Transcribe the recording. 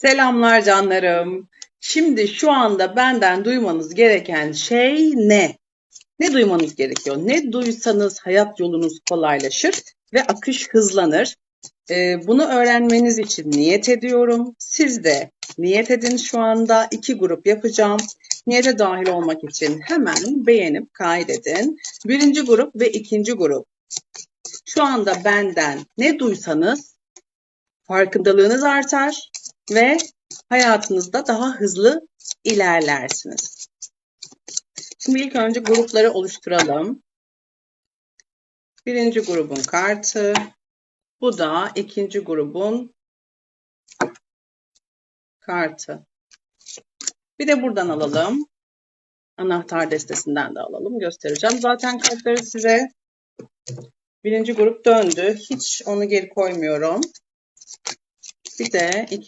Selamlar canlarım. Şimdi şu anda benden duymanız gereken şey ne? Ne duymanız gerekiyor? Ne duysanız hayat yolunuz kolaylaşır ve akış hızlanır. Ee, bunu öğrenmeniz için niyet ediyorum. Siz de niyet edin şu anda. iki grup yapacağım. Niyete dahil olmak için hemen beğenip kaydedin. Birinci grup ve ikinci grup. Şu anda benden ne duysanız farkındalığınız artar ve hayatınızda daha hızlı ilerlersiniz. Şimdi ilk önce grupları oluşturalım. Birinci grubun kartı. Bu da ikinci grubun kartı. Bir de buradan alalım. Anahtar destesinden de alalım. Göstereceğim. Zaten kartları size birinci grup döndü. Hiç onu geri koymuyorum. Bir de ikinci